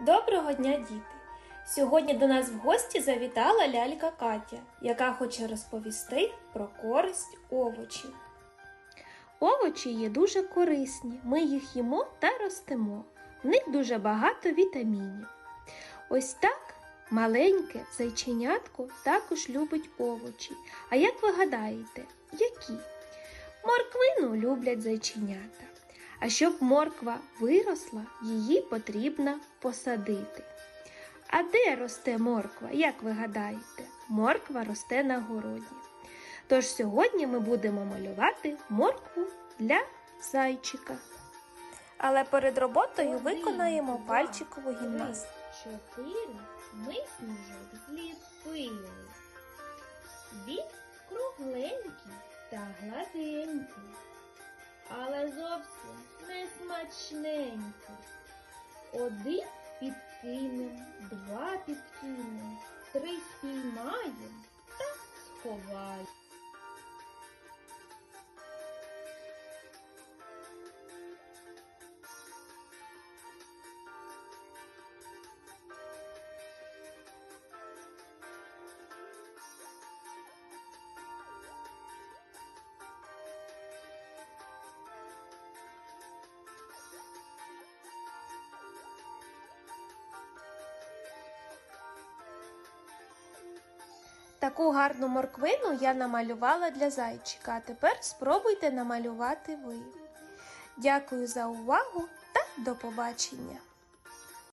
Доброго дня, діти! Сьогодні до нас в гості завітала лялька Катя, яка хоче розповісти про користь овочів. Овочі є дуже корисні. Ми їх їмо та ростемо. В них дуже багато вітамінів. Ось так маленьке зайченятко також любить овочі. А як ви гадаєте, які? Морквину люблять зайченята. А щоб морква виросла, її потрібно посадити. А де росте морква, як ви гадаєте? Морква росте на городі. Тож сьогодні ми будемо малювати моркву для зайчика. Але перед роботою виконаємо пальчикову гімнастику. Чотири ми сніжок зліпили. Він смачненький. Один підкинем, два підкинем, три спіймаєм Таку гарну морквину я намалювала для зайчика, а тепер спробуйте намалювати ви. Дякую за увагу та до побачення!